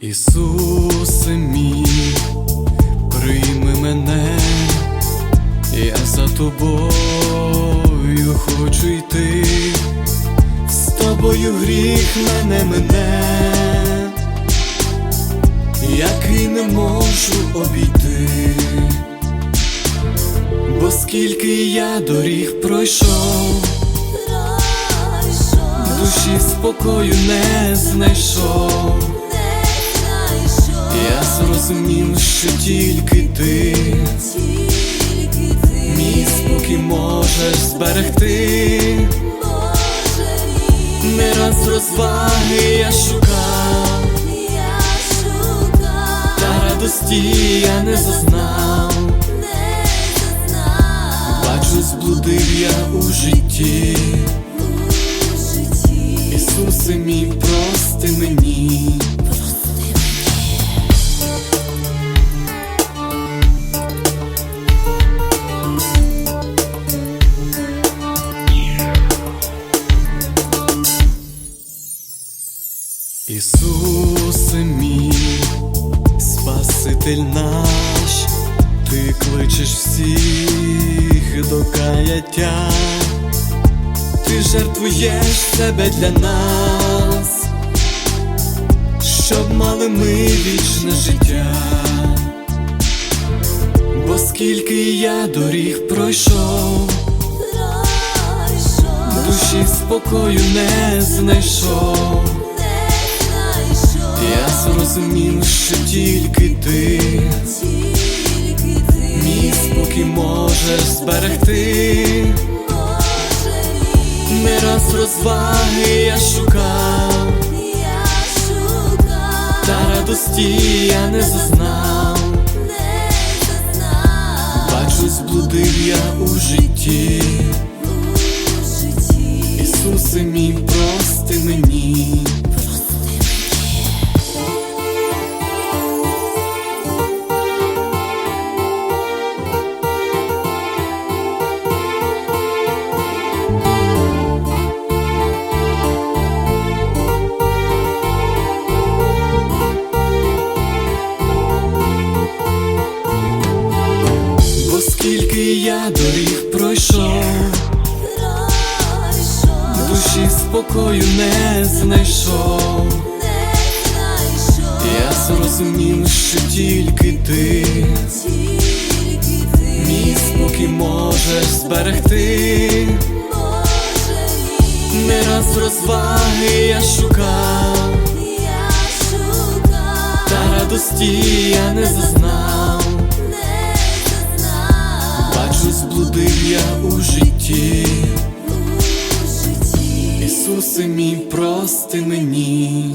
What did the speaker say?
Ісусе мій, прийми мене, я за тобою хочу йти, з тобою гріх мене мене, який не можу обійти, бо скільки я доріг пройшов, душі спокою не знайшов. Я зрозумів, що тільки ти тільки ти мій спокій можеш зберегти. Не раз розваги я шукав, я шукав, та радості я не зазнав. Бачу, зблудив я у житті, у житті. Ісусе мій, прости мені. Ісусе мій, Спаситель наш, ти кличеш всіх до каяття, ти жертвуєш себе для нас, щоб мали ми вічне життя, бо скільки я доріг пройшов, душі спокою не знайшов. Я зрозумів, що тільки ти мій спокій можеш зберегти. Не раз розваги я шукав, та радості я не зазнав. Бачу, зблудив я у житті. Ісусе мій, прости мені. Скільки я доріг пройшов, душі спокою не знайшов. Я зрозумів, що тільки ти мій спокій можеш зберегти. Не раз розваги я шукав, та радості я не зазнав. Зблудив я у житті. Ісусе мій, прости мені.